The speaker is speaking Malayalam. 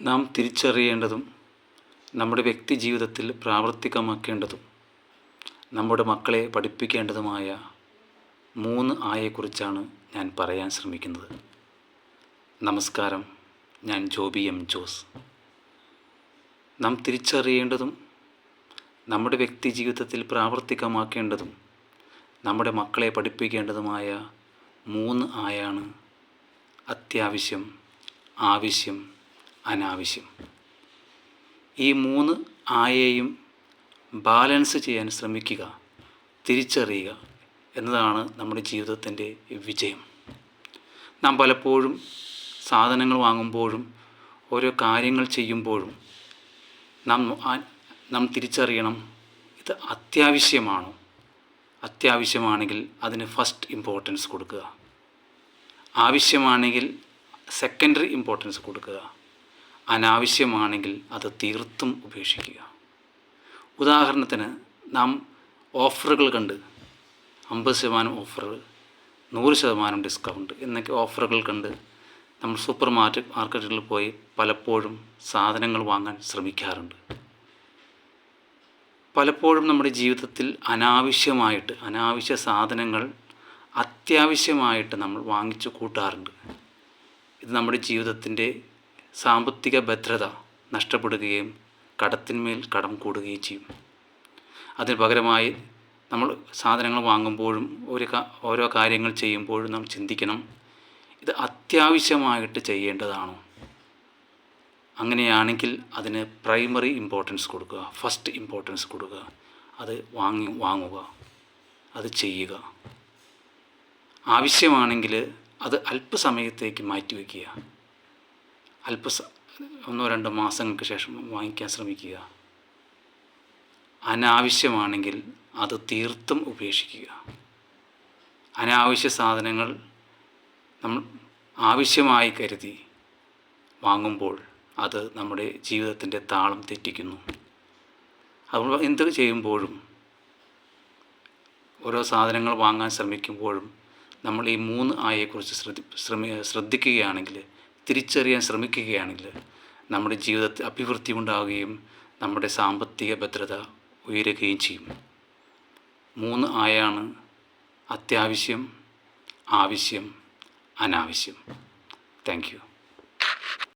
നാം തിരിച്ചറിയേണ്ടതും നമ്മുടെ വ്യക്തി ജീവിതത്തിൽ പ്രാവർത്തികമാക്കേണ്ടതും നമ്മുടെ മക്കളെ പഠിപ്പിക്കേണ്ടതുമായ മൂന്ന് ആയെക്കുറിച്ചാണ് ഞാൻ പറയാൻ ശ്രമിക്കുന്നത്. നമസ്കാരം. ഞാൻ ജോബി എം ജോസ്. നാം തിരിച്ചറിയേണ്ടതും നമ്മുടെ വ്യക്തി ജീവിതത്തിൽ പ്രാവർത്തികമാക്കേണ്ടതും നമ്മുടെ മക്കളെ പഠിപ്പിക്കേണ്ടതുമായ മൂന്ന് ആയാണ് അത്യാവശ്യം ആവശ്യം അനാവശ്യം. ഈ മൂന്ന് ആയെയും ബാലൻസ് ചെയ്യാൻ ശ്രമിക്കുക തിരിച്ചറിയുക എന്നതാണ് നമ്മുടെ ജീവിതത്തിന്റെ വിജയം. നാം പലപ്പോഴും സാധനങ്ങൾ വാങ്ങുമ്പോഴും ഓരോ കാര്യങ്ങൾ ചെയ്യുമ്പോഴും നാം നാം തിരിച്ചറിയണം ഇത് അത്യാവശ്യമാണോ? അത്യാവശ്യമാണെങ്കിൽ അതിന് ഫസ്റ്റ് ഇമ്പോർട്ടൻസ് കൊടുക്കുക. ആവശ്യമാണെങ്കിൽ സെക്കൻഡറി ഇമ്പോർട്ടൻസ് കൊടുക്കുക. അനാവശ്യമാണെങ്കിൽ അത് തീർത്തും ഉപേക്ഷിക്കുക. ഉദാഹരണത്തിന് നാം ഓഫറുകൾ കണ്ട് അമ്പത് ശതമാനം ഓഫർ നൂറ് ശതമാനം ഡിസ്കൗണ്ട് എന്നൊക്കെ ഓഫറുകൾ കണ്ട് നമ്മൾ സൂപ്പർ മാർക്കറ്റ് മാർക്കറ്റുകളിൽ പോയി പലപ്പോഴും സാധനങ്ങൾ വാങ്ങാൻ ശ്രമിക്കാറുണ്ട്. പലപ്പോഴും നമ്മുടെ ജീവിതത്തിൽ അനാവശ്യമായിട്ട് അനാവശ്യ സാധനങ്ങൾ അത്യാവശ്യമായിട്ട് നമ്മൾ വാങ്ങിച്ചു കൂട്ടാറുണ്ട്. ഇത് നമ്മുടെ ജീവിതത്തിന്റെ സാമ്പത്തിക ഭദ്രത നഷ്ടപ്പെടുകയും കടത്തിന്മേൽ കടം കൂടുകയും ചെയ്യും. അതിന് പകരമായി നമ്മൾ സാധനങ്ങൾ വാങ്ങുമ്പോഴും ഒരു ഓരോ കാര്യങ്ങൾ ചെയ്യുമ്പോഴും നാം ചിന്തിക്കണം ഇത് അത്യാവശ്യമായിട്ട് ചെയ്യേണ്ടതാണോ? അങ്ങനെയാണെങ്കിൽ അതിന് പ്രൈമറി ഇമ്പോർട്ടൻസ് കൊടുക്കുക ഫസ്റ്റ് ഇമ്പോർട്ടൻസ് കൊടുക്കുക അത് വാങ്ങി വാങ്ങുക അത് ചെയ്യുക. ആവശ്യമാണെങ്കിൽ അത് അല്പസമയത്തേക്ക് മാറ്റിവെക്കുക അല്പ ഒന്നോ രണ്ടോ മാസങ്ങൾക്ക് ശേഷം വാങ്ങിക്കാൻ ശ്രമിക്കുക. അനാവശ്യമാണെങ്കിൽ അത് തീർത്തും ഉപേക്ഷിക്കുക. അനാവശ്യ സാധനങ്ങൾ നമ്മൾ ആവശ്യമായി കരുതി വാങ്ങുമ്പോൾ അത് നമ്മുടെ ജീവിതത്തിന്റെ താളം തെറ്റിക്കുന്നു. അതുകൊണ്ട് എന്ത് ചെയ്യുമ്പോഴും ഓരോ സാധനങ്ങൾ വാങ്ങാൻ ശ്രമിക്കുമ്പോഴും നമ്മൾ ഈ മൂന്ന് ആയെക്കുറിച്ച് ശ്രദ്ധി ശ്രമി ശ്രദ്ധിക്കുകയാണെങ്കിൽ തിരിച്ചറിയാൻ ശ്രമിക്കുകയാണെങ്കിൽ നമ്മുടെ ജീവിതത്തിൽ അഭിവൃദ്ധി ഉണ്ടാവുകയും നമ്മുടെ സാമ്പത്തിക ഭദ്രത ഉയരുകയും ചെയ്യും. മൂന്ന് ആയാണ് അത്യാവശ്യം ആവശ്യം അനാവശ്യം. Thank you.